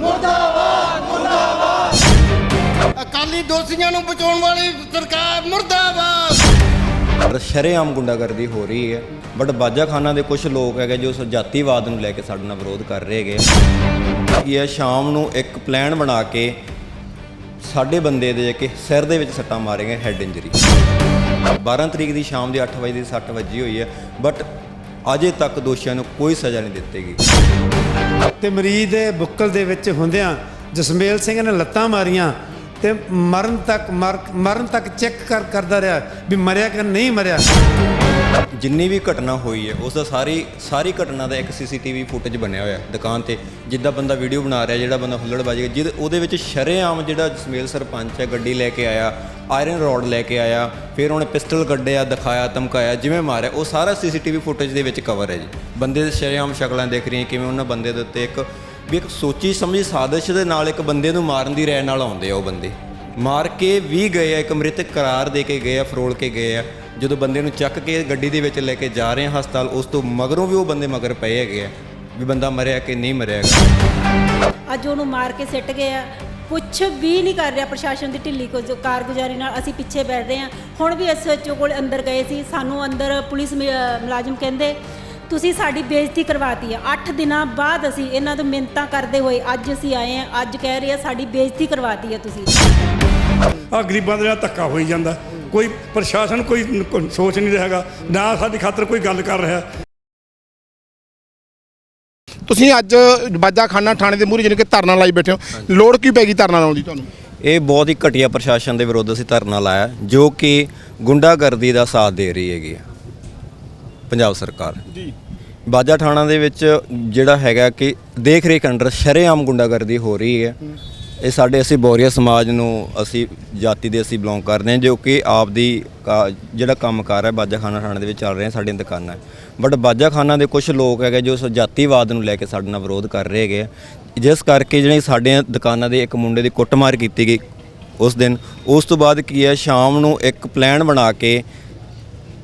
ਮੁਰਦਾਬਾਦ! ਅਕਾਲੀ ਦੋਸ਼ੀਆਂ ਨੂੰ ਬਚਾਉਣ ਵਾਲੀ ਸਰਕਾਰ ਮੁਰਦਾਬਾਦ। ਪਰ ਸ਼ਰੇਆਮ ਗੁੰਡਾਗਰਦੀ ਹੋ ਰਹੀ ਹੈ ਬਟ ਬਾਜਾਖਾਨਾ ਦੇ ਕੁਝ ਲੋਕ ਹੈਗੇ ਜੋ ਜਾਤੀਵਾਦ ਨੂੰ ਲੈ ਕੇ ਸਾਡੇ ਨਾਲ ਵਿਰੋਧ ਕਰ ਰਹੇ ਹੈਗੇ। ਇਹ ਸ਼ਾਮ ਨੂੰ ਇੱਕ ਪਲਾਨ ਬਣਾ ਕੇ ਸਾਡੇ ਬੰਦੇ ਦੇ ਕਿ ਸਿਰ ਦੇ ਵਿੱਚ ਸੱਟਾਂ ਮਾਰੇਗੇ ਹੈਡ ਇੰਜਰੀ 12 ਤਰੀਕ ਦੀ ਸ਼ਾਮ ਦੇ 8 ਵਜੇ ਦੀ ਸੱਟ ਵੱਜੀ ਹੋਈ ਹੈ ਬਟ ਅਜੇ ਤੱਕ ਦੋਸ਼ੀਆਂ ਨੂੰ ਕੋਈ ਸਜ਼ਾ ਨਹੀਂ ਦਿੱਤੀ ਗਈ ਤੇ ਮਰੀਜ਼ ਦੇ ਬੁੱਕਲ ਦੇ ਵਿੱਚ ਹੁੰਦਿਆਂ ਜਸਮੇਲ ਸਿੰਘ ਨੇ ਲੱਤਾਂ ਮਾਰੀਆਂ। ਤੇ ਮਰਨ ਤੱਕ ਮਰ- ਮਰਨ ਤੱਕ ਚੈੱਕ ਕਰ ਕਰਦਾ ਰਿਹਾ ਵੀ ਮਰਿਆ ਕਿ ਨਹੀਂ ਮਰਿਆ। ਜਿੰਨੀ ਵੀ ਘਟਨਾ ਹੋਈ ਹੈ, ਉਸ ਦਾ ਸਾਰੀ ਸਾਰੀ ਘਟਨਾ ਦਾ ਇੱਕ ਸੀਸੀਟੀਵੀ ਫੁਟੇਜ ਬਣਿਆ ਹੋਇਆ ਦੁਕਾਨ ਤੇ। ਜਿੱਦਾਂ ਬੰਦਾ ਵੀਡੀਓ ਬਣਾ ਰਿਹਾ, ਜਿਹੜਾ ਬੰਦਾ ਹੁੱਲੜਬਾਜੀ ਜਿਹਦੇ ਉਹਦੇ ਵਿੱਚ ਸ਼ਰੇਆਮ ਜਿਹੜਾ ਜਸਮੇਲ ਸਰਪੰਚ ਹੈ, ਗੱਡੀ ਲੈ ਕੇ ਆਇਆ ਆਇਰਨ ਰੋਡ ਲੈ ਕੇ ਆਇਆ, ਫਿਰ ਉਹਨੇ ਪਿਸਟਲ ਕੱਢਿਆ, ਦਿਖਾਇਆ, ਧਮਕਾਇਆ, ਜਿਵੇਂ ਮਾਰਿਆ, ਉਹ ਸਾਰਾ ਸੀਸੀਟੀਵੀ ਫੁਟੇਜ ਦੇ ਵਿੱਚ ਕਵਰ ਹੈ ਜੀ। ਬੰਦੇ ਦੇ ਸ਼ਰੇਆਮ ਸ਼ਕਲਾਂ ਦੇਖ ਰਹੀਆਂ, ਕਿਵੇਂ ਉਹਨਾਂ ਬੰਦੇ ਦੇ ਉੱਤੇ ਇੱਕ ਵੀ ਇੱਕ ਸੋਚੀ ਸਮਝੀ ਸਾਜ਼ਿਸ਼ ਦੇ ਨਾਲ ਇੱਕ ਬੰਦੇ ਨੂੰ ਮਾਰਨ ਦੀ ਰਾਇ ਨਾਲ ਆਉਂਦੇ ਆ ਉਹ ਬੰਦੇ। ਮਾਰ ਕੇ ਵੀ ਗਏ ਆ, ਇੱਕ ਮ੍ਰਿਤਕ ਕਰਾਰ ਦੇ ਕੇ ਗਏ ਆ, ਫਰੋਲ ਕੇ ਗਏ ਆ। ਜਦੋਂ ਬੰਦੇ ਨੂੰ ਚੱਕ ਕੇ ਗੱਡੀ ਦੇ ਵਿੱਚ ਲੈ ਕੇ ਜਾ ਰਹੇ ਆ ਹਸਪਤਾਲ, ਉਸ ਤੋਂ ਮਗਰੋਂ ਵੀ ਉਹ ਬੰਦੇ ਮਗਰ ਪਏ ਹੈਗੇ ਆ, ਵੀ ਬੰਦਾ ਮਰਿਆ ਕਿ ਨਹੀਂ ਮਰਿਆ। ਅੱਜ ਉਹਨੂੰ ਮਾਰ ਕੇ ਸਿੱਟ ਗਏ ਆ। ਕੁਛ ਵੀ ਨਹੀਂ ਕਰ ਰਿਹਾ ਪ੍ਰਸ਼ਾਸਨ ਦੀ ਢਿੱਲੀ ਕੋ ਕਾਰਗੁਜ਼ਾਰੀ ਨਾਲ ਅਸੀਂ ਪਿੱਛੇ ਬੈਠ ਰਹੇ ਹਾਂ ਹੁਣ ਵੀ ਐਸਐਚਓ ਕੋਲ ਅੰਦਰ ਗਏ ਸੀ। ਸਾਨੂੰ ਅੰਦਰ ਪੁਲਿਸ ਮੁ- ਮੁਲਾਜ਼ਮ ਕਹਿੰਦੇ ਤੁਸੀਂ ਸਾਡੀ ਬੇਇੱਜ਼ਤੀ ਕਰਵਾਤੀ ਆ। 8 ਦਿਨਾਂ ਬਾਅਦ ਅਸੀਂ ਇਹਨਾਂ ਤੋਂ ਮਿੰਨਤਾਂ ਕਰਦੇ ਹੋਏ ਅੱਜ ਅਸੀਂ ਆਏ ਆ ਅੱਜ ਕਹਿ ਰਹੇ ਆ ਸਾਡੀ ਬੇਇੱਜ਼ਤੀ ਕਰਵਾਤੀ ਆ ਤੁਸੀਂ। ਆ ਗਰੀਬਾਂ ਦੇ ਨਾਲ ਧੱਕਾ ਹੋਈ ਜਾਂਦਾ। ਕੋਈ ਪ੍ਰਸ਼ਾਸਨ ਕੋਈ ਸੋਚ ਨਹੀਂ ਰਿਹਾਗਾ ਨਾ ਸਾਡੀ ਖਾਤਰ ਕੋਈ ਗੱਲ ਕਰ ਰਿਹਾ। ਤੁਸੀਂ ਅੱਜ ਬਾਜਾਖਾਨਾ ਥਾਣੇ ਦੇ ਮੂਹਰੇ ਜਿਹਨੇ ਕਿ ਧਰਨਾ ਲਾਈ ਬੈਠੇ ਹੋ। ਲੋੜ ਕੀ ਪੈ ਗਈ ਧਰਨਾ ਲਾਉਣ ਦੀ ਤੁਹਾਨੂੰ? ਇਹ ਬਹੁਤ ਹੀ ਘਟੀਆ ਪ੍ਰਸ਼ਾਸਨ ਦੇ ਵਿਰੁੱਧ ਅਸੀਂ ਧਰਨਾ ਲਾਇਆ ਜੋ ਕਿ ਗੁੰਡਾਗਰਦੀ ਦਾ ਸਾਥ ਦੇ ਰਹੀ ਹੈਗੀ ਪੰਜਾਬ ਸਰਕਾਰ। ਜੀ। ਬਾਜਾ ਥਾਣਾ ਦੇ ਵਿੱਚ ਜਿਹੜਾ ਹੈਗਾ ਕਿ ਦੇਖ ਰੇਖ ਅੰਡਰ ਸ਼ਰੇਆਮ ਗੁੰਡਾਗਰਦੀ ਹੋ ਰਹੀ ਹੈ। ਇਹ ਸਾਡੇ ਅਸੀਂ ਬੋਰੀਆ ਸਮਾਜ ਨੂੰ ਅਸੀਂ ਜਾਤੀ ਦੇ ਅਸੀਂ ਬਿਲੋਂਗ ਕਰਦੇ ਹਾਂ ਜੋ ਕਿ ਆਪ ਦੀ ਜਿਹੜਾ ਕੰਮਕਾਰ ਹੈ ਬਾਜਾ ਖਾਨਾ ਥਾਣੇ ਦੇ ਵਿੱਚ ਚੱਲ ਰਹੇ ਸਾਡੀਆਂ ਦੁਕਾਨਾਂ ਬਟ ਬਾਜਾ ਖਾਨਾ ਦੇ ਕੁਝ ਲੋਕ ਹੈਗੇ ਜੋ ਜਾਤੀਵਾਦ ਨੂੰ ਲੈ ਕੇ ਸਾਡੇ ਨਾਲ ਵਿਰੋਧ ਕਰ ਰਹੇ ਹੈਗੇ। ਜਿਸ ਕਰਕੇ ਜਿਹੜੇ ਸਾਡੇ ਦੁਕਾਨਾਂ ਦੇ ਇੱਕ ਮੁੰਡੇ ਦੀ ਕੁੱਟਮਾਰ ਕੀਤੀ ਗਈ ਉਸ ਦਿਨ। ਉਸ ਤੋਂ ਬਾਅਦ ਕੀ ਹੈ ਸ਼ਾਮ ਨੂੰ ਇੱਕ ਪਲਾਨ ਬਣਾ ਕੇ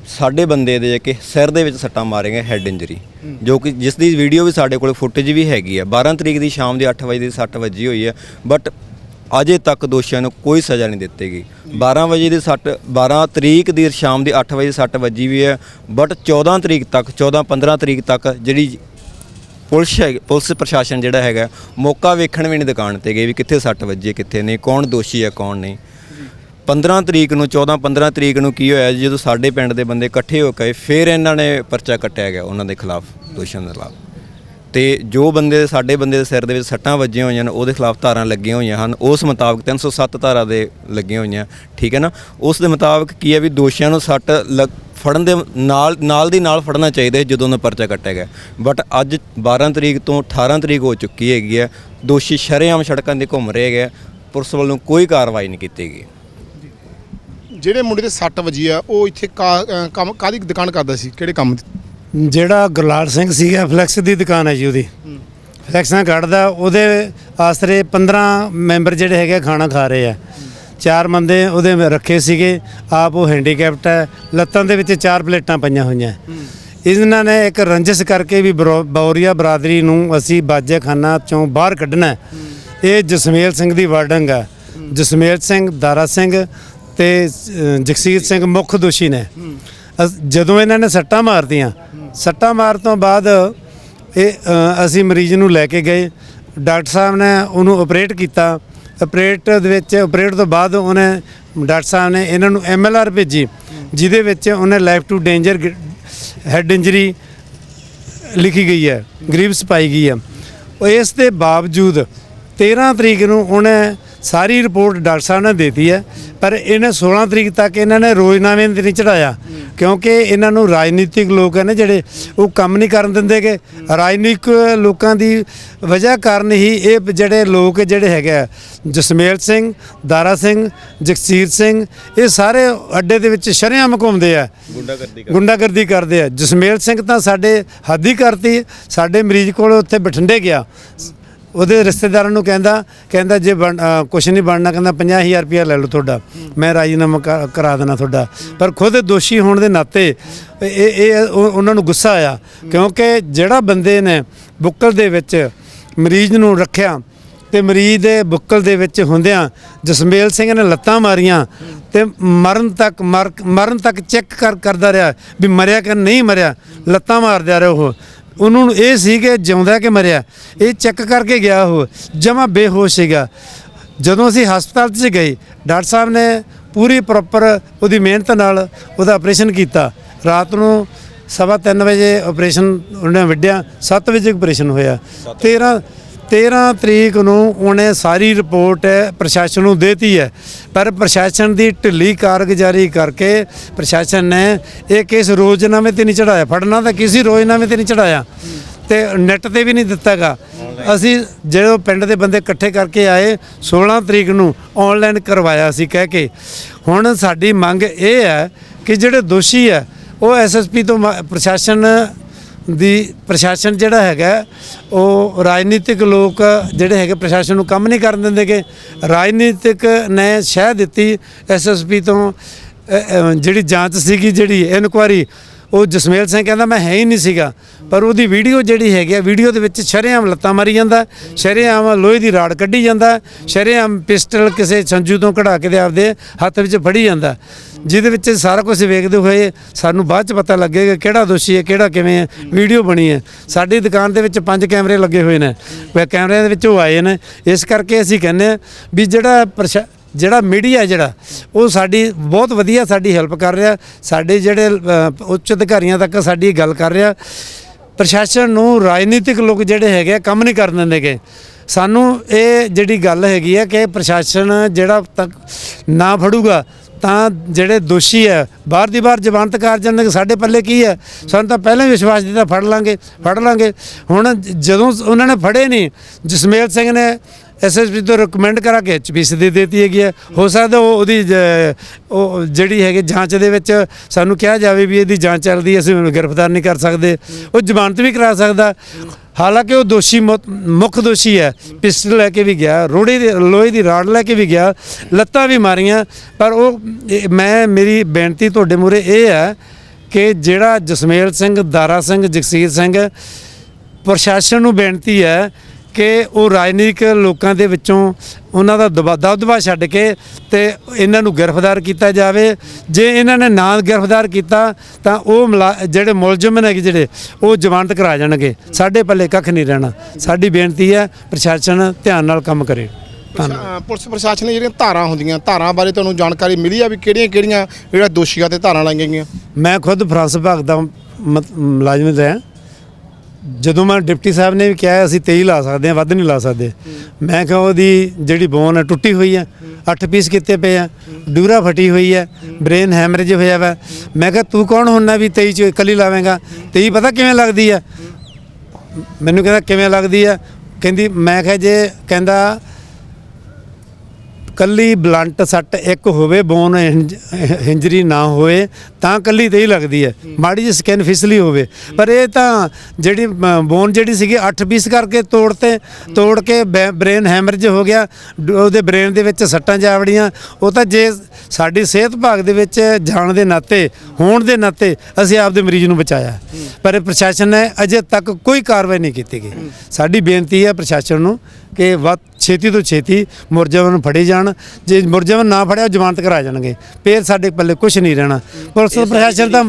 ਸਾਡੇ ਬੰਦੇ ਦੇ ਕਿ ਸਿਰ ਦੇ ਵਿੱਚ ਸੱਟਾਂ ਮਾਰੇਗੇ ਹੈਡ ਇੰਜਰੀ ਜੋ ਕਿ ਜਿਸ ਦੀ ਵੀਡੀਓ ਵੀ ਸਾਡੇ ਕੋਲ ਫੁਟੇਜ ਵੀ ਹੈਗੀ ਹੈ 12 ਤਰੀਕ ਦੀ ਸ਼ਾਮ ਦੇ 8 ਵਜੇ ਦੀ ਸੱਟ ਵੱਜੀ ਹੋਈ ਹੈ ਬਟ ਅਜੇ ਤੱਕ ਦੋਸ਼ੀਆਂ ਨੂੰ ਕੋਈ ਸਜ਼ਾ ਨਹੀਂ ਦਿੱਤੀ ਗਈ। 12 ਵਜੇ ਦੀ ਸੱਟ 12 ਤਰੀਕ ਦੀ ਸ਼ਾਮ ਦੀ 8 ਵਜੇ ਦੀ ਸੱਟ ਵੱਜੀ ਵੀ ਹੈ ਬਟ 14 ਤਰੀਕ ਤੱਕ 14 15 ਤਰੀਕ ਤੱਕ ਜਿਹੜੀ ਪੁਲਿਸ ਹੈ ਪੁਲਿਸ ਪ੍ਰਸ਼ਾਸਨ ਜਿਹੜਾ ਹੈਗਾ ਮੌਕਾ ਵੇਖਣ ਵੀ ਨਹੀਂ ਦੁਕਾਨ ਤੇ ਗਏ ਵੀ ਕਿੱਥੇ ਸੱਟ ਵੱਜੀ ਹੈ ਕਿੱਥੇ ਨਹੀਂ ਕੌਣ ਦੋਸ਼ੀ ਹੈ ਕੌਣ ਨਹੀਂ। 15 ਤਰੀਕ ਨੂੰ 14 15 ਤਰੀਕ ਨੂੰ ਕੀ ਹੋਇਆ, ਜਦੋਂ ਸਾਡੇ ਪਿੰਡ ਦੇ ਬੰਦੇ ਇਕੱਠੇ ਹੋ ਕੇ ਫਿਰ ਇਹਨਾਂ ਨੇ ਪਰਚਾ ਕੱਟਿਆ ਗਿਆ ਉਹਨਾਂ ਦੇ ਖਿਲਾਫ, ਦੋਸ਼ੀਆਂ ਦੇ ਖਿਲਾਫ। ਤੇ ਜੋ ਬੰਦੇ, ਸਾਡੇ ਬੰਦੇ ਦੇ ਸਿਰ ਦੇ ਵਿੱਚ ਸੱਟਾਂ ਵੱਜੀਆਂ ਹੋਈਆਂ ਨੇ, ਉਹਦੇ ਖਿਲਾਫ ਧਾਰਾਂ ਲੱਗੀਆਂ ਹੋਈਆਂ ਹਨ। ਉਸ ਮੁਤਾਬਕ 307 ਧਾਰਾ ਦੇ ਲੱਗੀਆਂ ਹੋਈਆਂ, ਠੀਕ ਹੈ ਨਾ? ਉਸ ਦੇ ਮੁਤਾਬਕ ਕੀ ਹੈ ਵੀ ਦੋਸ਼ੀਆਂ ਨੂੰ ਸੱਟ ਲੱਗ- ਫੜਨ ਦੇ ਨਾਲ ਨਾਲ ਦੀ ਨਾਲ ਫੜਨਾ ਚਾਹੀਦਾ ਜਦੋਂ ਉਹਨਾਂ ਪਰਚਾ ਕੱਟਿਆ ਗਿਆ। ਬਟ ਅੱਜ 12 ਤਰੀਕ ਤੋਂ 18 ਤਰੀਕ ਹੋ ਚੁੱਕੀ ਹੈਗੀ ਹੈ, ਦੋਸ਼ੀ ਸ਼ਰੇਆਮ ਸੜਕਾਂ ਤੇ ਘੁੰਮ ਰਹੇ ਹੈਗੇ ਆ। ਪੁਲਿਸ ਵੱਲੋਂ ਕੋਈ ਕਾਰਵਾਈ ਨਹੀਂ ਕੀਤੀ ਗਈ। ਜਿਹੜੇ ਮੁੰਡੇ ਦੇ ਸੱਟ ਵੱਜੀ ਆ ਉਹ ਇੱਥੇ ਕਾ- ਕੰਮ ਕਾਦੀ ਦੁਕਾਨ ਕਰਦਾ ਸੀ? ਕਿਹੜੇ ਕੰਮ ਦੀ? ਜਿਹੜਾ ਗੁਰਲਾਲ ਸਿੰਘ ਸੀਗਾ ਫਲੈਕਸ ਦੀ ਦੁਕਾਨ ਹੈ ਜੀ ਉਹਦੀ। ਫਲੈਕਸਾਂ ਕੱਢਦਾ ਉਹਦੇ ਆਸਰੇ 15 ਮੈਂਬਰ ਜਿਹੜੇ ਹੈਗੇ ਆ ਖਾਣਾ ਖਾ ਰਹੇ ਆ। ਚਾਰ ਬੰਦੇ ਉਹਦੇ ਰੱਖੇ ਸੀਗੇ ਆਪ ਉਹ ਹੈਂਡੀਕੈਪਟ ਹੈ। ਲੱਤਾਂ ਦੇ ਵਿੱਚ ਚਾਰ ਪਲੇਟਾਂ ਪਈਆਂ ਹੋਈਆਂ। ਇਹਨਾਂ ਨੇ ਇੱਕ ਰੰਜਿਸ਼ ਕਰਕੇ ਵੀ ਬਰੋ- ਬੌਰੀਆ ਬਰਾਦਰੀ ਨੂੰ ਅਸੀਂ ਬਾਜੇਖਾਨਾ ਚੋਂ ਬਾਹਰ ਕੱਢਣਾ ਹੈ। ਇਹ ਜਸਮੇਲ ਸਿੰਘ ਦੀ ਵਾਰਡਿੰਗ ਹੈ। ਜਸਮੇਲ ਸਿੰਘ ਦਾਰਾ ਸਿੰਘ ਤੇ ਜਗਸੀਰ ਸਿੰਘ ਮੁੱਖ ਦੋਸ਼ੀ ਨੇ। ਅਸ- ਜਦੋਂ ਇਹਨਾਂ ਨੇ ਸੱਟਾਂ ਮਾਰਤੀਆਂ, ਸੱਟਾਂ ਮਾਰ ਤੋਂ ਬਾਅਦ ਇਹ ਅਸੀਂ ਮਰੀਜ਼ ਨੂੰ ਲੈ ਕੇ ਗਏ। ਡਾਕਟਰ ਸਾਹਿਬ ਨੇ ਉਹਨੂੰ ਆਪਰੇਟ ਕੀਤਾ। ਆਪਰੇਟ ਦੇ ਵਿੱਚ ਆਪਰੇਟ ਤੋਂ ਬਾਅਦ ਉਹਨੇ, ਡਾਕਟਰ ਸਾਹਿਬ ਨੇ ਇਹਨਾਂ ਨੂੰ ਐਮਐਲਆਰ ਭੇਜੀ, ਜਿਹਦੇ ਵਿੱਚ ਉਹਨੇ life to danger head injury ਲਿਖੀ ਗਈ ਹੈ ਗਰੀਵਸ ਪਾਈ ਗਈ ਹੈ। ਇਸ ਦੇ ਬਾਵਜੂਦ 13 ਤਰੀਕ ਨੂੰ ਉਹਨੇ ਸਾਰੀ ਰਿਪੋਰਟ ਡਾਕਟਰ ਸਾਹਿਬ ਨੇ ਦੇਤੀ ਹੈ ਪਰ ਇਹਨੇ 16 ਤਰੀਕ ਤੱਕ ਇਹਨਾਂ ਨੇ ਰੋਜ਼ਨਾਮੇ ਤੇ ਨਹੀਂ ਚੜਾਇਆ ਕਿਉਂਕਿ ਇਹਨਾਂ ਨੂੰ ਰਾਜਨੀਤਿਕ ਲੋਕ ਹੈ ਨੇ ਜਿਹੜੇ ਉਹ ਕੰਮ ਨਹੀਂ ਕਰਨ ਦਿੰਦੇਗੇ ਰਾਜਨੀਤਿਕ ਲੋਕਾਂ ਦੀ ਵਜ੍ਹਾ ਕਾਰਨ ਹੀ ਇਹ ਜਿਹੜੇ ਲੋਕ ਜਿਹੜੇ ਹੈਗੇ ਆ, ਜਸਮੇਲ ਸਿੰਘ ਦਾਰਾ ਸਿੰਘ ਜਗਸੀਰ ਸਿੰਘ ਇਹ ਸਾਰੇ ਅੱਡੇ ਦੇ ਵਿੱਚ ਸ਼ਰੇਆਮ ਘੁੰਮਦੇ ਆ। ਗੁੰਡਾਗਰਦੀ ਗੁੰਡਾਗਰਦੀ ਕਰਦੇ ਆ। ਜਸਮੇਲ ਸਿੰਘ ਤਾਂ ਸਾਡੇ ਹੱਦੀ ਕਰਤੀ ਸਾਡੇ ਮਰੀਜ਼ ਕੋਲ ਉੱਥੇ ਬਠਿੰਡੇ ਗਿਆ। ਉਹਦੇ ਰਿਸ਼ਤੇਦਾਰਾਂ ਨੂੰ ਕਹਿੰਦਾ ਕਹਿੰਦਾ ਜੇ ਬਣ- ਕੁਛ ਨਹੀਂ ਬਣਨਾ, ਕਹਿੰਦਾ 50000 ਰੁਪਇਆ ਲੈ ਲਓ ਤੁਹਾਡਾ। ਮੈਂ ਰਾਜੀਨਾਮਾ ਕ- ਕਰਾ ਦੇਣਾ ਤੁਹਾਡਾ। ਪਰ ਖੁਦ ਦੋਸ਼ੀ ਹੋਣ ਦੇ ਨਾਤੇ ਇਹ ਇਹ ਉਹਨਾਂ ਨੂੰ ਗੁੱਸਾ ਆਇਆ। ਕਿਉਂਕਿ ਜਿਹੜਾ ਬੰਦੇ ਨੇ ਬੁੱਕਲ ਦੇ ਵਿੱਚ ਮਰੀਜ਼ ਨੂੰ ਰੱਖਿਆ ਤੇ ਮਰੀਜ਼ ਦੇ ਬੁੱਕਲ ਦੇ ਵਿੱਚ ਹੁੰਦਿਆਂ ਜਸਮੇਲ ਸਿੰਘ ਨੇ ਲੱਤਾਂ ਮਾਰੀਆਂ ਤੇ ਮਰਨ ਤੱਕ, ਮਰ- ਮਰਨ ਤੱਕ ਚੈੱਕ ਕਰ, ਕਰਦਾ ਰਿਹਾ ਵੀ ਮਰਿਆ ਕਿ ਨਹੀਂ ਮਰਿਆ। ਲੱਤਾਂ ਮਾਰਦਾ ਰਿਹਾ ਉਹ। ਉਹਨਾਂ ਨੂੰ ਇਹ ਸੀ ਕਿ ਜਿਉਂਦਾ ਕਿ ਮਰਿਆ। ਇਹ ਚੈੱਕ ਕਰਕੇ ਗਿਆ ਉਹ, ਜਮਾ ਬੇਹੋਸ਼ ਸੀਗਾ। ਜਦੋਂ ਅਸੀਂ ਹਸਪਤਾਲ 'ਚ ਗਏ, ਡਾਕਟਰ ਸਾਹਿਬ ਨੇ ਪੂਰੀ ਪ੍ਰੋਪਰ ਉਹਦੀ ਮਿਹਨਤ ਨਾਲ ਉਹਦਾ ਆਪਰੇਸ਼ਨ ਕੀਤਾ। ਰਾਤ ਨੂੰ ਸਵਾ ਤਿੰਨ ਵਜੇ ਆਪਰੇਸ਼ਨ ਉਹਨੇ ਵਿੱਢਿਆ 7 ਵਜੇ ਆਪਰੇਸ਼ਨ ਹੋਇਆ। 13 13 ਤਰੀਕ ਨੂੰ ਉਹਨੇ ਸਾਰੀ ਰਿਪੋਰਟ ਪ੍ਰਸ਼ਾਸਨ ਨੂੰ ਦੇਤੀ ਹੈ। ਪਰ ਪ੍ਰਸ਼ਾਸਨ ਦੀ ਢਿੱਲੀ ਕਾਰਗੁਜ਼ਾਰੀ ਕਰਕੇ ਪ੍ਰਸ਼ਾਸਨ ਨੇ ਇਹ ਕੇਸ ਰੋਜ਼ਨਾਮੇ ਤੇ ਨਹੀਂ ਚੜਾਇਆ ਫੜਨਾ ਤਾਂ ਕਿਸੇ ਰੋਜ਼ਨਾਮੇ ਤੇ ਨਹੀਂ ਚੜਾਇਆ ਤੇ ਨੈਟ ਤੇ ਵੀ ਨਹੀਂ ਦਿੱਤਾਗਾ। ਅਸੀਂ ਜਦੋਂ ਪਿੰਡ ਦੇ ਬੰਦੇ ਇਕੱਠੇ ਕਰਕੇ ਆਏ 16 ਤਰੀਕ ਨੂੰ ਆਨਲਾਈਨ ਕਰਵਾਇਆ ਸੀ ਕਹਿ ਕੇ। ਹੁਣ ਸਾਡੀ ਮੰਗ ਇਹ ਹੈ ਕਿ ਜਿਹੜੇ ਦੋਸ਼ੀ ਹੈ, ਉਹ ਐਸਐਸਪੀ ਤੋਂ ਮ- ਪ੍ਰਸ਼ਾਸਨ ਦੀ ਪ੍ਰਸ਼ਾਸਨ ਜਿਹੜਾ ਹੈਗਾ ਉਹ ਰਾਜਨੀਤਿਕ ਲੋਕ ਜਿਹੜੇ ਹੈਗੇ ਪ੍ਰਸ਼ਾਸਨ ਨੂੰ ਕੰਮ ਨਹੀਂ ਕਰਨ ਦਿੰਦੇਗੇ ਰਾਜਨੀਤਿਕ ਨੇ ਸ਼ਹਿ ਦਿੱਤੀ ਐਸਐਸਪੀ ਤੋਂ ਅ, ਅ, ਜਿਹੜੀ ਜਾਂਚ ਸੀਗੀ ਜਿਹੜੀ ਇਨਕੁਆਰੀ ਉਹ ਜਸਮੇਲ ਸਿੰਘ ਕਹਿੰਦਾ ਮੈਂ ਹੈ ਹੀ ਨਹੀਂ ਸੀਗਾ। ਪਰ ਉਹਦੀ ਵੀਡੀਓ ਜਿਹੜੀ ਹੈਗੀ ਆ ਵੀਡੀਓ ਦੇ ਵਿੱਚ ਸ਼ਰੇਆਮ ਲੱਤਾਂ ਮਾਰੀ ਜਾਂਦਾ ਸ਼ਰੇਆਮ ਲੋਹੇ ਦੀ ਰਾੜ ਕੱਢੀ ਜਾਂਦਾ ਸ਼ਰੇਆਮ ਪਿਸਟਲ ਕਿਸੇ ਸੰਜੂ ਤੋਂ ਕਢਾ ਕੇ ਦੇ ਆਪਦੇ ਹੱਥ ਵਿੱਚ ਫੜੀ ਜਾਂਦਾ। ਜਿਹਦੇ ਵਿੱਚ ਸਾਰਾ ਕੁਝ ਵੇਖਦੇ ਹੋਏ ਸਾਨੂੰ ਬਾਅਦ ਚ ਪਤਾ ਲੱਗੇਗਾ ਕਿਹੜਾ ਦੋਸ਼ੀ ਹੈ ਕਿਹੜਾ ਕਿਵੇਂ ਹੈ ਵੀਡੀਓ ਬਣੀ ਹੈ। ਸਾਡੀ ਦੁਕਾਨ ਦੇ ਵਿੱਚ ਪੰਜ ਕੈਮਰੇ ਲੱਗੇ ਹੋਏ ਨੇ। ਕੈਮਰਿਆਂ ਦੇ ਵਿੱਚ ਉਹ ਆਏ ਨੇ। ਇਸ ਕਰਕੇ ਅਸੀਂ ਕਹਿੰਦੇ ਹਾਂ ਵੀ ਜਿਹੜਾ ਪ੍ਰਸ਼ਾ ਜਿਹੜਾ ਮੀਡੀਆ ਜਿਹੜਾ ਉਹ ਸਾਡੀ ਬਹੁਤ ਵਧੀਆ ਸਾਡੀ ਹੈਲਪ ਕਰ ਰਿਹਾ। ਸਾਡੇ ਜਿਹੜੇ ਉੱਚ ਅਧਿਕਾਰੀਆਂ ਤੱਕ ਸਾਡੀ ਗੱਲ ਕਰ ਰਿਹਾ। ਪ੍ਰਸ਼ਾਸਨ ਨੂੰ ਰਾਜਨੀਤਿਕ ਲੋਕ ਜਿਹੜੇ ਹੈਗੇ ਆ, ਕੰਮ ਨਹੀਂ ਕਰਨ ਦਿੰਦੇਗੇ ਸਾਨੂੰ ਇਹ ਜਿਹੜੀ ਗੱਲ ਹੈਗੀ ਹੈ ਕਿ ਪ੍ਰਸ਼ਾਸਨ ਜਿਹੜਾ ਤੱਕ ਨਾ ਫੜੂਗਾ ਤਾਂ ਜਿਹੜੇ ਦੋਸ਼ੀ ਹੈ, ਬਾਹਰ ਦੀ ਬਾਹਰ ਜ਼ਮਾਨਤ ਕਰ ਜਾਣਗੇ ਸਾਡੇ ਪੱਲੇ ਕੀ ਹੈ? ਸਾਨੂੰ ਤਾਂ ਪਹਿਲਾਂ ਹੀ ਵਿਸ਼ਵਾਸ ਦਿੱਤਾ, ਫੜ ਲਾਂਗੇ ਫੜ ਲਾਂਗੇ। ਹੁਣ ਜਦੋਂ ਉਹਨਾਂ ਨੇ ਫੜੇ ਨਹੀਂ, ਜਸਮੇਲ ਸਿੰਘ ਨੇ ਐਸਐਸਪੀ ਤੋਂ ਰეკਮੈਂਡ ਕਰਾ ਕੇ ਐਚਪੀਸੀ ਦੇ ਦਿੱਤੀ ਹੈਗੀ ਹੈ। ਹੋ ਸਕਦਾ ਉਹ ਉਹਦੀ ਜ- ਉਹ ਜਿਹੜੀ ਹੈਗੀ ਜਾਂਚ ਦੇ ਵਿੱਚ ਸਾਨੂੰ ਕਿਹਾ ਜਾਵੇ ਵੀ ਇਹਦੀ ਜਾਂਚ ਚੱਲਦੀ ਅਸੀਂ ਗ੍ਰਿਫਤਾਰ ਨਹੀਂ ਕਰ ਸਕਦੇ। ਉਹ ਜ਼ਮਾਨਤ ਵੀ ਕਰਾ ਸਕਦਾ। ਹਾਲਾਂਕਿ ਉਹ ਦੋਸ਼ੀ ਮੁ- ਮੁੱਖ ਦੋਸ਼ੀ ਹੈ। ਪਿਸਟਲ ਲੈ ਕੇ ਵੀ ਗਿਆ, ਰੋੜੇ ਦੀ, ਲੋਹੇ ਦੀ ਰਾੜ ਲੈ ਕੇ ਵੀ ਗਿਆ, ਲੱਤਾਂ ਵੀ ਮਾਰੀਆਂ। ਪਰ ਉਹ, ਇਹ- ਮੈਂ, ਮੇਰੀ ਬੇਨਤੀ ਤੁਹਾਡੇ ਮੂਹਰੇ ਇਹ ਹੈ ਕਿ ਜਿਹੜਾ ਜਸਮੇਲ ਸਿੰਘ, ਦਾਰਾ ਸਿੰਘ, ਜਗਸੀਰ ਸਿੰਘ, ਪ੍ਰਸ਼ਾਸਨ ਨੂੰ ਬੇਨਤੀ ਹੈ ਕਿ ਉਹ ਰਾਜਨੀਤਿਕ ਲੋਕਾਂ ਦੇ ਵਿੱਚੋਂ ਉਹਨਾਂ ਦਾ ਦਬਾ- ਦਬਦਬਾ ਛੱਡ ਕੇ ਤੇ ਇਹਨਾਂ ਨੂੰ ਗ੍ਰਿਫਤਾਰ ਕੀਤਾ ਜਾਵੇ। ਜੇ ਇਹਨਾਂ ਨੇ ਨਾ ਗ੍ਰਿਫਤਾਰ ਕੀਤਾ ਤਾਂ ਉਹ ਜਿਹੜੇ ਮੁਲਜ਼ਮ ਨੇ ਜਿਹੜੇ ਉਹ ਜ਼ਮਾਨਤ ਕਰਾ ਜਾਣਗੇ। ਸਾਡੇ ਪੱਲੇ ਕੱਖ ਨਹੀਂ ਰਹਿਣਾ। ਸਾਡੀ ਬੇਨਤੀ ਹੈ ਪ੍ਰਸ਼ਾਸਨ ਧਿਆਨ ਨਾਲ ਕੰਮ ਕਰੇ। ਪੁਲਿਸ ਪ੍ਰਸ਼ਾਸਨ ਦੀਆਂ ਜਿਹੜੀਆਂ ਧਾਰਾਂ ਹੁੰਦੀਆਂ ਧਾਰਾਂ ਬਾਰੇ ਤੁਹਾਨੂੰ ਜਾਣਕਾਰੀ ਮਿਲੀ ਆ ਵੀ ਕਿਹੜੀਆਂ ਕਿਹੜੀਆਂ ਜਿਹੜਾ ਦੋਸ਼ੀਆਂ ਤੇ ਧਾਰਾਂ ਲਾਈਆਂ ਗਈਆਂ? ਮੈਂ ਖੁਦ ਫਰਾਂਸ ਵਿਭਾਗ ਦਾ ਮੁਲਾਜ਼ਮ ਰਿਹਾ। ਜਦੋਂ ਮੈਂ ਡਿਪਟੀ ਸਾਹਿਬ ਨੇ ਵੀ ਕਿਹਾ ਅਸੀਂ 23 ਲਾ ਸਕਦੇ ਹਾਂ, ਵੱਧ ਨਹੀਂ ਲਾ ਸਕਦੇ। ਮੈਂ ਕਿਹਾ ਉਹਦੀ ਜਿਹੜੀ ਬੋਨ ਹੈ, ਟੁੱਟੀ ਹੋਈ ਹੈ 8 ਪੀਸ ਕੀਤੇ ਪਏ ਆ, ਡੂਰਾ ਫਟੀ ਹੋਈ ਹੈ ਬ੍ਰੇਨ ਹੈਮਰੇਜ ਹੋਇਆ ਵਾ। ਮੈਂ ਕਿਹਾ, ਤੂੰ ਕੌਣ ਹੁੰਨਾ ਵੀ 23 ਚ ਇਕੱਲੀ ਲਾਵੇਂਗਾ? 23 ਪਤਾ ਕਿਵੇਂ ਲੱਗਦੀ ਹੈ? ਮੈਨੂੰ ਕਹਿੰਦਾ, ਕਿਵੇਂ ਲੱਗਦੀ ਆ ਕਹਿੰਦੀ, ਮੈਂ ਕਿਹਾ, ਜੇ ਕਹਿੰਦਾ ਕੱਲੀ ਬਲੰਟ ਸੱਟ ਇੱਕ ਹੋਵੇ, ਬੋਨ ਇੰਜਰੀ ਨਾ ਹੋਵੇ ਤਾਂ ਕੱਲੀ ਤੇ ਹੀ ਲੱਗਦੀ ਹੈ। ਮਾੜੀ ਜਿਹੀ ਸਕਿਨ ਫਿਸਲੀ ਹੋਵੇ। ਪਰ ਇਹ ਤਾਂ ਜਿਹੜੀ ਬੋਨ ਜਿਹੜੀ ਸੀਗੀ 8 ਪੀਸ ਕਰਕੇ ਤੋੜਤੇ ਤੋੜ ਕੇ ਬ੍ਰੇਨ ਹੈਮਰਜ ਹੋ ਗਿਆ। ਉਹਦੇ ਬ੍ਰੇਨ ਦੇ ਵਿੱਚ ਸੱਟਾਂ ਜਾਵੜੀਆਂ ਉਹ ਤਾਂ ਜੇ ਸਾਡੀ ਸਿਹਤ ਵਿਭਾਗ ਦੇ ਵਿੱਚ ਜਾਣ ਦੇ ਨਾਤੇ ਹੋਣ ਦੇ ਨਾਤੇ ਅਸੀਂ ਆਪਦੇ ਮਰੀਜ਼ ਨੂੰ ਬਚਾਇਆ। ਪਰ ਪ੍ਰਸ਼ਾਸਨ ਨੇ ਅਜੇ ਤੱਕ ਕੋਈ ਕਾਰਵਾਈ ਨਹੀਂ ਕੀਤੀ ਗਈ। ਸਾਡੀ ਬੇਨਤੀ ਹੈ ਪ੍ਰਸ਼ਾਸਨ ਨੂੰ ਕਿ ਵੱਧ ਛੇਤੀ ਤੋਂ ਛੇਤੀ ਮੁਰਜਮ ਨੂੰ ਫੜੇ ਜਾਣ। ਜੇ ਮੁਰਜਮ ਨਾ ਫੜਿਆ ਉਹ ਜ਼ਮਾਨਤ ਕਰਾ ਜਾਣਗੇ। ਫੇਰ ਸਾਡੇ ਪੱਲੇ ਕੁਝ ਨਹੀਂ ਰਹਿਣਾ। ਪੁਲਿਸ ਪ੍ਰਸ਼ਾਸਨ ਤਾਂ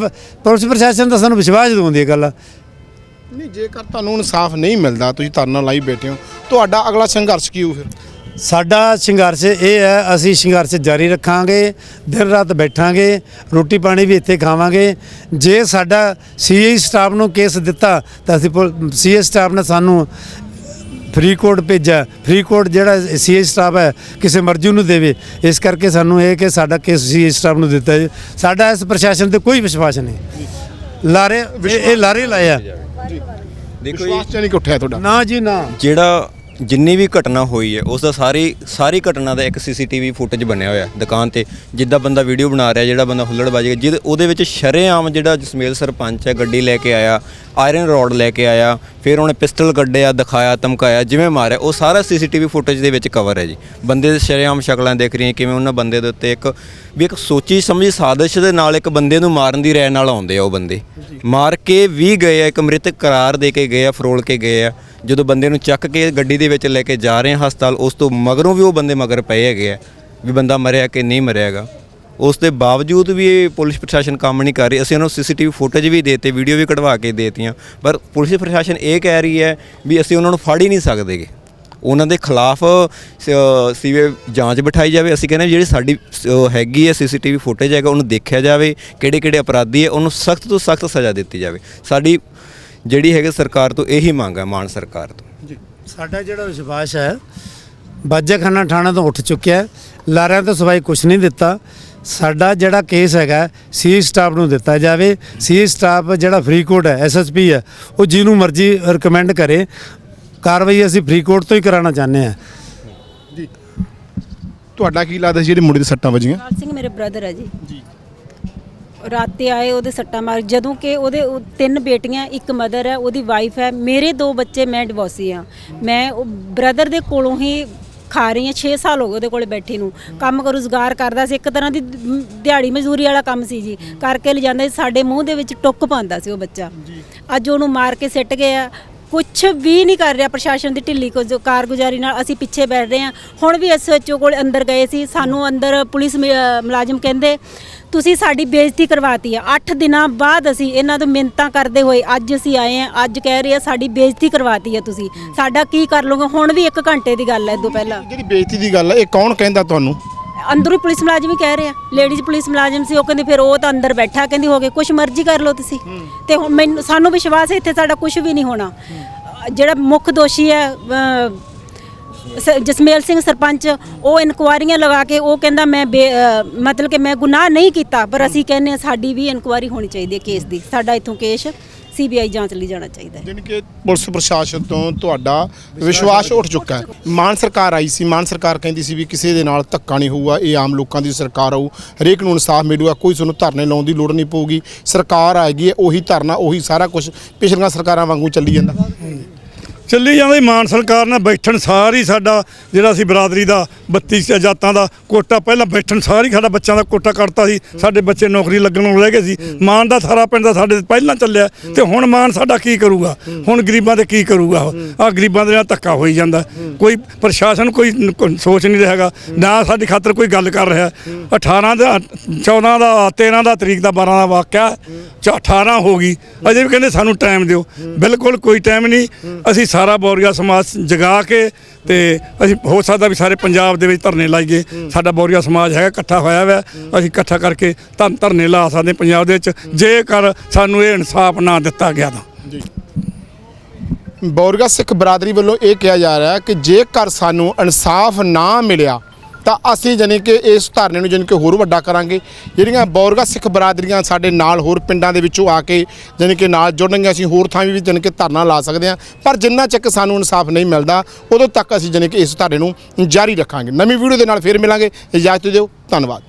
ਪੁਲਿਸ ਪ੍ਰਸ਼ਾਸਨ ਤਾਂ ਸਾਨੂੰ ਵਿਸ਼ਵਾਸ ਦਿਵਾਉਂਦੀ ਹੈ ਗੱਲ। ਨਹੀਂ ਜੇਕਰ ਤੁਹਾਨੂੰ ਇਨਸਾਫ ਨਹੀਂ ਮਿਲਦਾ ਤੁਸੀਂ ਧਰਨਾ ਲਾਈ ਬੈਠੇ ਹੋ ਤੁਹਾਡਾ ਅਗਲਾ ਸੰਘਰਸ਼ ਕੀ ਹੋਊ ਫਿਰ? ਸਾਡਾ ਸੰਘਰਸ਼ ਇਹ ਹੈ ਅਸੀਂ ਸੰਘਰਸ਼ ਜਾਰੀ ਰੱਖਾਂਗੇ ਦਿਨ ਰਾਤ ਬੈਠਾਂਗੇ ਰੋਟੀ ਪਾਣੀ ਵੀ ਇੱਥੇ ਖਾਵਾਂਗੇ। ਜੇ ਸਾਡਾ ਸੀਆਈ ਸਟਾਫ ਨੂੰ ਕੇਸ ਦਿੱਤਾ ਤਾਂ ਅਸੀਂ ਸੀਆਈ ਸਟਾਫ ਨੇ ਸਾਨੂੰ ਫ੍ਰੀ ਕੋਡ ਭੇਜਿਆ। ਫ੍ਰੀ ਕੋਡ ਜਿਹੜਾ ਸੀਆਈ ਸਟਾਫ ਹੈ ਕਿਸੇ ਮਰਜ਼ੀ ਨੂੰ ਦੇਵੇ। ਇਸ ਕਰਕੇ ਸਾਨੂੰ ਇਹ ਕਿ ਸਾਡਾ ਕੇਸ ਸੀਆਈ ਸਟਾਫ ਨੂੰ ਦਿੱਤਾ ਜਾਵੇ ਸਾਡਾ ਇਸ ਪ੍ਰਸ਼ਾਸਨ ਤੇ ਕੋਈ ਵਿਸ਼ਵਾਸ ਨਹੀਂ। ਲਾਰੇ ਇਹ ਇਹ ਲਾਰੇ ਲਾਇਆ। ਦੇਖੋ ਵਿਸ਼ਵਾਸ ਚ ਨਹੀਂ ਉੱਠਿਆ ਤੁਹਾਡਾ। ਨਾ ਜੀ ਨਾ। ਜਿਹੜਾ ਜਿੰਨੀ ਵੀ ਘਟਨਾ ਹੋਈ ਹੈ, ਉਸ ਦਾ ਸਾਰੀ ਸਾਰੀ ਘਟਨਾ ਦਾ ਇੱਕ ਸੀਸੀਟੀਵੀ ਫੁਟੇਜ ਬਣਿਆ ਹੋਇਆ ਦੁਕਾਨ ਤੇ। ਜਿੱਦਾਂ ਬੰਦਾ ਵੀਡੀਓ ਬਣਾ ਰਿਹਾ, ਜਿਹੜਾ ਬੰਦਾ ਹੁੱਲੜਬਾਜੀ ਜਿਹਦੇ ਉਹਦੇ ਵਿੱਚ ਸ਼ਰੇਆਮ ਜਿਹੜਾ ਜਸਮੇਲ ਸਰਪੰਚ ਹੈ, ਗੱਡੀ ਲੈ ਕੇ ਆਇਆ ਆਇਰਨ ਰੋਡ ਲੈ ਕੇ ਆਇਆ, ਫਿਰ ਉਹਨੇ ਪਿਸਟਲ ਕੱਢਿਆ, ਦਿਖਾਇਆ, ਧਮਕਾਇਆ, ਜਿਵੇਂ ਮਾਰਿਆ, ਉਹ ਸਾਰਾ ਸੀਸੀਟੀਵੀ ਫੁਟੇਜ ਦੇ ਵਿੱਚ ਕਵਰ ਹੈ ਜੀ। ਬੰਦੇ ਦੇ ਸ਼ਰੇਆਮ ਸ਼ਕਲਾਂ ਦੇਖ ਰਹੀਆਂ, ਕਿਵੇਂ ਉਹਨਾਂ ਬੰਦੇ ਦੇ ਉੱਤੇ ਇੱਕ ਵੀ ਇੱਕ ਸੋਚੀ ਸਮਝੀ ਸਾਜ਼ਿਸ਼ ਦੇ ਨਾਲ ਇੱਕ ਬੰਦੇ ਨੂੰ ਮਾਰਨ ਦੀ ਰਹਿ ਨਾਲ ਆਉਂਦੇ ਆ ਉਹ ਬੰਦੇ। ਮਾਰ ਕੇ ਵੀ ਗਏ ਆ, ਇੱਕ ਮ੍ਰਿਤਕ ਕਰਾਰ ਦੇ ਕੇ ਗਏ ਆ, ਫਰੋਲ ਕੇ ਗਏ ਆ। ਜਦੋਂ ਬੰਦੇ ਨੂੰ ਚੱਕ ਕੇ ਗੱਡੀ ਦੇ ਵਿੱਚ ਲੈ ਕੇ ਜਾ ਰਹੇ ਹਾਂ ਹਸਪਤਾਲ, ਉਸ ਤੋਂ ਮਗਰੋਂ ਵੀ ਉਹ ਬੰਦੇ ਮਗਰ ਪਏ ਹੈਗੇ ਆ ਵੀ ਬੰਦਾ ਮਰਿਆ ਕਿ ਨਹੀਂ ਮਰਿਆ ਹੈਗਾ। ਉਸ ਦੇ ਬਾਵਜੂਦ ਵੀ ਇਹ ਪੁਲਿਸ ਪ੍ਰਸ਼ਾਸਨ ਕੰਮ ਨਹੀਂ ਕਰ ਰਹੀ, ਅਸੀਂ ਉਹਨਾਂ ਨੂੰ ਸੀਸੀਟੀਵੀ ਫੁਟੇਜ ਵੀ ਦੇਤੇ, ਵੀਡੀਓ ਵੀ ਕਢਵਾ ਕੇ ਦੇਤੀਆਂ। ਪਰ ਪੁਲਿਸ ਪ੍ਰਸ਼ਾਸਨ ਇਹ ਕਹਿ ਰਹੀ ਹੈ ਵੀ ਅਸੀਂ ਉਹਨਾਂ ਨੂੰ ਫੜ ਹੀ ਨਹੀਂ ਸਕਦੇਗੇ ਉਹਨਾਂ ਦੇ ਖਿਲਾਫ ਸੀਵੇ ਜਾਂਚ ਬਿਠਾਈ ਜਾਵੇ। ਅਸੀਂ ਕਹਿੰਦੇ ਜਿਹੜੀ ਸਾਡੀ ਸ- ਉਹ ਹੈਗੀ ਹੈ ਸੀਸੀਟੀਵੀ ਫੁਟੇਜ ਹੈਗਾ, ਉਹਨੂੰ ਦੇਖਿਆ ਜਾਵੇ ਕਿਹੜੇ ਕਿਹੜੇ ਅਪਰਾਧੀ ਹੈ, ਉਹਨੂੰ ਸਖਤ ਤੋਂ ਸਖਤ ਸਜ਼ਾ ਦਿੱਤੀ ਜਾਵੇ। ਸਾਡੀ ਜਿਹੜੀ ਹੈਗੀ ਸਰਕਾਰ ਤੋਂ ਇਹੀ ਮੰਗ ਹੈ ਮਾਨ ਸਰਕਾਰ ਤੋਂ। ਸਾਡਾ ਜਿਹੜਾ ਵਿਸ਼ਵਾਸ ਹੈ ਬਾਜਾਖਾਨਾ ਥਾਣਾ ਤੋਂ ਉੱਠ ਚੁੱਕਿਆ ਹੈ। ਲਾਰਿਆਂ ਤੋਂ ਸਵਾਈ ਕੁਝ ਨਹੀਂ ਦਿੱਤਾ। ਸਾਡਾ ਜਿਹੜਾ ਕੇਸ ਹੈਗਾ ਸੀ ਸਟਾਫ ਨੂੰ ਦਿੱਤਾ ਜਾਵੇ। ਸੀ ਸਟਾਫ ਜਿਹੜਾ ਫਰੀਕੋਟ ਹੈ ਐਸਐਸਪੀ ਹੈ ਉਹ ਜਿਹਨੂੰ ਮਰਜ਼ੀ ਰეკਮੈਂਡ ਕਰੇ। ਕਾਰਵਾਈ ਅਸੀਂ ਫਰੀਕੋਟ ਤੋਂ ਹੀ ਕਰਾਉਣਾ ਚਾਹੁੰਦੇ ਹਾਂ। ਤੁਹਾਡਾ ਕੀ ਲੱਗਦਾ ਸੀ ਜਿਹੜੇ ਮੁੰਡੇ ਦੇ ਸੱਟਾਂ ਵੱਜੀਆਂ? ਸਿੰਘ ਮੇਰੇ ਬ੍ਰਦਰ ਹੈ ਜੀ। ਜੀ। ਰਾਤੇ ਆਏ ਉਹਦੇ ਸੱਟਾਂ ਮਾਰ। ਜਦੋਂ ਕਿ ਉਹਦੇ ਉਹ ਤਿੰਨ ਬੇਟੀਆਂ ਇੱਕ ਮਦਰ ਹੈ ਉਹਦੀ ਵਾਈਫ ਹੈ। ਮੇਰੇ ਦੋ ਬੱਚੇ ਮੈਂ ਡਿਵੋਰਸੀ ਆ ਮੈਂ ਉਹ ਬ੍ਰਦਰ ਦੇ ਕੋਲੋਂ ਹੀ ਖਾ ਰਹੀ ਹਾਂ 6 ਸਾਲ ਹੋ ਗਏ ਉਹਦੇ ਕੋਲੇ ਬੈਠੀ ਨੂੰ। ਕੰਮ ਕਰ ਰੁਜ਼ਗਾਰ ਕਰਦਾ ਸੀ। ਇੱਕ ਤਰ੍ਹਾਂ ਦੀ ਦਿਹਾੜੀ ਮਜ਼ਦੂਰੀ ਵਾਲਾ ਕੰਮ ਸੀ ਜੀ। ਕਰਕੇ ਲਿਜਾਂਦਾ ਸੀ। ਸਾਡੇ ਮੂੰਹ ਦੇ ਵਿੱਚ ਟੁੱਕ ਪਾਉਂਦਾ ਸੀ ਉਹ ਬੱਚਾ। ਅੱਜ ਉਹਨੂੰ ਮਾਰ ਕੇ ਸਿੱਟ ਗਏ ਆ ਕੁਝ ਵੀ ਨਹੀਂ ਕਰ ਰਿਹਾ ਪ੍ਰਸ਼ਾਸਨ ਦੀ ਢਿੱਲੀ ਕਾਰਗੁਜ਼ਾਰੀ ਨਾਲ ਅਸੀਂ ਪਿੱਛੇ ਬੈਠ ਰਹੇ ਹਾਂ। ਹੁਣ ਵੀ ਐਸਐਚਓ ਕੋਲ ਅੰਦਰ ਗਏ ਸੀ। ਸਾਨੂੰ ਅੰਦਰ ਪੁਲਿਸ ਮੁਲਾਜ਼ਮ ਕਹਿੰਦੇ ਤੁਸੀਂ ਸਾਡੀ ਬੇਇੱਜ਼ਤੀ ਕਰਵਾਤੀ ਆ 8 ਦਿਨਾਂ ਬਾਅਦ ਅਸੀਂ ਇਹਨਾਂ ਤੋਂ ਮਿੰਨਤਾਂ ਕਰਦੇ ਹੋਏ ਅੱਜ ਅਸੀਂ ਆਏ ਆ ਅੱਜ ਕਹਿ ਰਹੇ ਆ ਸਾਡੀ ਬੇਇੱਜ਼ਤੀ ਕਰਵਾਤੀ ਆ ਤੁਸੀਂ। ਸਾਡਾ ਕੀ ਕਰ ਲੋਗੇ ਹੁਣ ਵੀ 1 ਘੰਟੇ ਦੀ ਗੱਲ ਹੈ ਇਦੋਂ ਪਹਿਲਾਂ। ਜਿਹੜੀ ਬੇਇੱਜ਼ਤੀ ਦੀ ਗੱਲ ਹੈ ਇਹ ਕੌਣ ਕਹਿੰਦਾ ਤੁਹਾਨੂੰ? ਅੰਦਰੋਂ ਹੀ ਪੁਲਿਸ ਮੁਲਾਜ਼ਮ ਹੀ ਕਹਿ ਰਹੇ ਆ। ਲੇਡੀਜ਼ ਪੁਲਿਸ ਮੁਲਾਜ਼ਮ ਸੀ ਉਹ ਕਹਿੰਦੇ ਫਿਰ ਉਹ ਤਾਂ ਅੰਦਰ ਬੈਠਾ ਕਹਿੰਦੀ ਹੋ ਗਏ ਕੁਛ ਮਰਜ਼ੀ ਕਰ ਲਓ ਤੁਸੀਂ। ਤੇ ਹੁਣ ਮੈਨੂੰ ਸਾਨੂੰ ਵਿਸ਼ਵਾਸ ਹੈ ਇੱਥੇ ਸਾਡਾ ਕੁਝ ਵੀ ਨਹੀਂ ਹੋਣਾ। ਜਿਹੜਾ ਮੁੱਖ ਦੋਸ਼ੀ ਹੈ ਸ- ਜਸਮੇਲ ਸਿੰਘ ਸਰਪੰਚ ਉਹ ਇਨਕੁਆਰੀਆਂ ਲਗਾ ਕੇ ਉਹ ਕਹਿੰਦਾ ਮੈਂ ਬੇ- ਮਤਲਬ ਕਿ ਮੈਂ ਗੁਨਾਹ ਨਹੀਂ ਕੀਤਾ ਪਰ ਅਸੀਂ ਕਹਿੰਦੇ ਹਾਂ ਸਾਡੀ ਵੀ ਇਨਕੁਆਰੀ ਹੋਣੀ ਚਾਹੀਦੀ ਹੈ ਕੇਸ ਦੀ। ਸਾਡਾ ਇੱਥੋਂ ਕੇਸ ਸੀਬੀਆਈ ਜਾਂਚ ਲਈ ਜਾਣਾ ਚਾਹੀਦਾ ਹੈ। ਜਾਣੀ ਕਿ ਪੁਲਿਸ ਪ੍ਰਸ਼ਾਸਨ ਤੋਂ ਤੁਹਾਡਾ ਵਿਸ਼ਵਾਸ ਉੱਠ ਚੁੱਕਾ ਹੈ। ਮਾਨ ਸਰਕਾਰ ਆਈ ਸੀ, ਮਾਨ ਸਰਕਾਰ ਕਹਿੰਦੀ ਸੀ ਵੀ ਕਿਸੇ ਦੇ ਨਾਲ ਧੱਕਾ ਨਹੀਂ ਹੋਊਗਾ, ਇਹ ਆਮ ਲੋਕਾਂ ਦੀ ਸਰਕਾਰ ਆਊ। ਹਰੇਕ ਨੂੰ ਇਨਸਾਫ ਮਿਲੂਗਾ, ਕੋਈ ਤੁਹਾਨੂੰ ਧਰਨੇ ਲਾਉਣ ਦੀ ਲੋੜ ਨਹੀਂ ਪਊਗੀ। ਸਰਕਾਰ ਆਏਗੀ, ਉਹੀ ਧਰਨਾ, ਉਹੀ ਸਾਰਾ ਕੁਝ ਪਿਛਲੀਆਂ ਸਰਕਾਰਾਂ ਵਾਂਗੂ ਚੱਲੀ ਜਾਂਦਾ। ਚੱਲੀ ਜਾਂਦਾ ਜੀ ਮਾਨ ਸਰਕਾਰ ਨਾਲ ਬੈਠਣ ਸਾਰੀ ਸਾਡਾ ਜਿਹੜਾ ਸੀ ਬਰਾਦਰੀ ਦਾ 32 ਜਾਤਾਂ ਦਾ ਕੋਟਾ ਪਹਿਲਾਂ ਬੈਠਣ ਸਾਰੀ ਸਾਡਾ ਬੱਚਿਆਂ ਦਾ ਕੋਟਾ ਕੱਟਤਾ ਸੀ, ਸਾਡੇ ਬੱਚੇ ਨੌਕਰੀ ਲੱਗਣ ਨੂੰ ਰਹਿ ਗਏ ਸੀ। ਮਾਨ ਦਾ ਸਾਰਾ ਪਿੰਡ ਦਾ ਸਾਡੇ ਪਹਿਲਾਂ ਚੱਲਿਆ ਤੇ ਹੁਣ ਮਾਨ ਸਾਡਾ ਕੀ ਕਰੂਗਾ? ਹੁਣ ਗਰੀਬਾਂ ਦੇ ਕੀ ਕਰੂਗਾ ਆ ਗਰੀਬਾਂ ਦੇ ਨਾਲ ਧੱਕਾ ਹੋਈ ਜਾਂਦਾ। ਕੋਈ ਪ੍ਰਸ਼ਾਸਨ ਕੋਈ ਸੋਚ ਨਹੀਂ ਰਿਹਾ ਨਾ ਸਾਡੀ ਖਾਤਰ ਕੋਈ ਗੱਲ ਕਰ ਰਿਹਾ। 18 ਦਾ 14 ਦਾ 13 ਦਾ, ਤਰੀਕ ਦਾ 12 ਦਾ ਵਾਕਿਆ ਚ 18 ਹੋ ਗਈ। ਅਜੇ ਵੀ ਕਹਿੰਦੇ ਸਾਨੂੰ ਟਾਈਮ ਦਿਓ। ਬਿਲਕੁਲ ਕੋਈ ਟਾਈਮ ਨਹੀਂ। ਅਸੀਂ ਸਾਰਾ ਬੌਰੀਆ ਸਮਾਜ ਜਗਾ ਕੇ ਤੇ ਅਸੀਂ ਹੋ ਸਕਦਾ ਵੀ ਸਾਰੇ ਪੰਜਾਬ ਦੇ ਵਿੱਚ ਧਰਨੇ ਲਾਈਏ। ਸਾਡਾ ਬੌਰੀਆ ਸਮਾਜ ਹੈਗਾ ਇਕੱਠਾ ਹੋਇਆ ਹੋਇਆ ਅਸੀਂ ਇਕੱਠਾ ਕਰਕੇ ਤਾਂ ਧਰਨੇ ਲਾ ਸਕਦੇ ਪੰਜਾਬ ਦੇ ਵਿੱਚ। ਜੇਕਰ ਸਾਨੂੰ ਇਹ ਇਨਸਾਫ ਨਾ ਦਿੱਤਾ ਗਿਆ ਤਾਂ। ਬੌਰਗਾ ਸਿੱਖ ਬਰਾਦਰੀ ਵੱਲੋਂ ਇਹ ਕਿਹਾ ਜਾ ਰਿਹਾ ਹੈ ਕਿ ਜੇਕਰ ਸਾਨੂੰ ਇਨਸਾਫ ਨਾ ਮਿਲਿਆ ਤਾਂ ਅਸੀਂ ਜਾਣੀ ਕਿ ਇਸ ਧਰਨੇ ਨੂੰ ਜਾਣੀ ਕਿ ਹੋਰ ਵੱਡਾ ਕਰਾਂਗੇ। ਜਿਹੜੀਆਂ ਬੌਰਗਾ ਸਿੱਖ ਬਰਾਦਰੀਆਂ ਸਾਡੇ ਨਾਲ ਹੋਰ ਪਿੰਡਾਂ ਦੇ ਵਿੱਚੋਂ ਆ ਕੇ ਜਾਣੀ ਕਿ ਨਾਲ ਜੁੜਨਗੇ ਅਸੀਂ ਹੋਰ ਥਾਂ ਵੀ ਜਾਣੀ ਕਿ ਧਰਨਾ ਲਾ ਸਕਦੇ ਹਾਂ। ਪਰ ਜਿੰਨਾ ਚੱਕ ਸਾਨੂੰ ਇਨਸਾਫ ਨਹੀਂ ਮਿਲਦਾ, ਉਦੋਂ ਤੱਕ ਅਸੀਂ ਜਾਣੀ ਕਿ ਇਸ ਧਰਨੇ ਨੂੰ ਜਾਰੀ ਰੱਖਾਂਗੇ। ਨਵੀਂ ਵੀਡੀਓ ਦੇ ਨਾਲ ਫੇਰ ਮਿਲਾਂਗੇ। ਇਜਾਜ਼ਤ ਦਿਓ। ਧੰਨਵਾਦ।